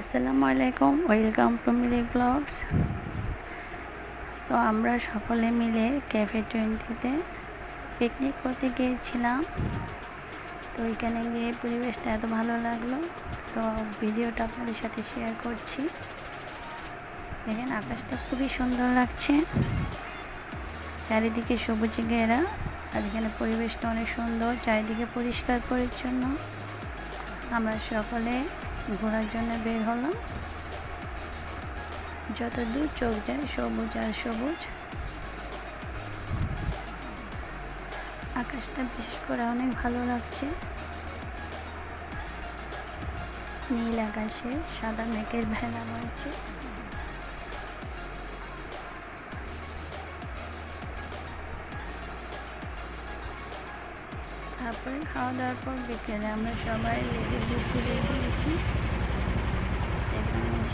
আসসালামু আলাইকুম, welcome two milli blogs. তো আমরা সকলে মিলে ক্যাফে টোয়েন্টিতে পিকনিক করতে গিয়েছিলাম। তো ওইখানে গিয়ে পরিবেশটা এত ভালো লাগল। তো ভিডিওটা আপনাদের সাথে শেয়ার করছি। দেখেন আকাশটা খুবই সুন্দর লাগছে। চারিদিকে সবুজে ঘেরা আর এখানে পরিবেশটা অনেক সুন্দর, চারিদিকে পরিষ্কার পরিচ্ছন্ন। আমরা সকলে ঘোরার জন্য বের হলাম। যত দূর চোখ যায় সবুজ আর সবুজ। আকাশটা বিশেষ করে অনেক ভালো লাগছে। নীল আকাশে সাদা মেঘের ভেলা রয়েছে তারপরে খাওয়া দাওয়ার পর বিকেলে আমরা সবাই লেগে ঘুরতে বের করেছি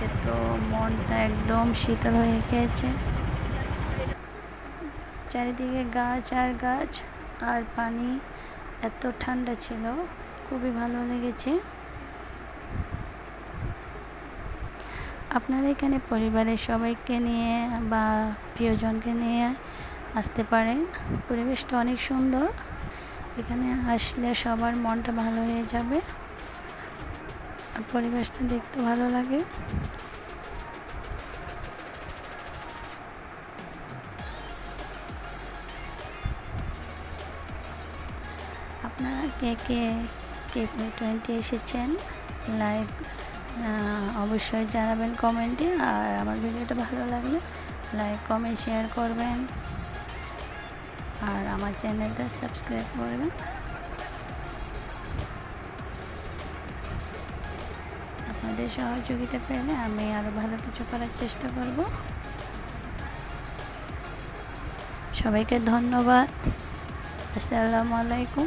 এসে তো মনটা একদম শীতল হয়ে গেছে। চারিদিকে গাছ আর গাছ আর পানি এত ঠান্ডা ছিল, খুবই ভালো লেগেছে। আপনারা এখানে পরিবারের সবাইকে নিয়ে বা প্রিয়জনকে নিয়ে আসতে পারেন। পরিবেশটা অনেক সুন্দর। এখানে আসলে সবার মনটা ভালো হয়ে যাবে। আর পরিবেশটা দেখতে ভালো লাগে। আপনারা কে কে কে টোয়েন্টি এসেছেন লাইক অবশ্যই জানাবেন কমেন্টে। আর আমার ভিডিওটা ভালো লাগলে লাইক কমেন্ট শেয়ার করবেন। আর আমার চ্যানেলটা সাবস্ক্রাইব করবেন। আপনাদের সহযোগিতা পেলে আমি আরও ভালো কিছু করার চেষ্টা করব। সবাইকে ধন্যবাদ। আসসালামু আলাইকুম।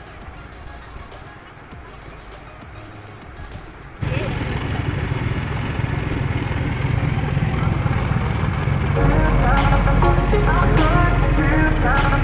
Thank you.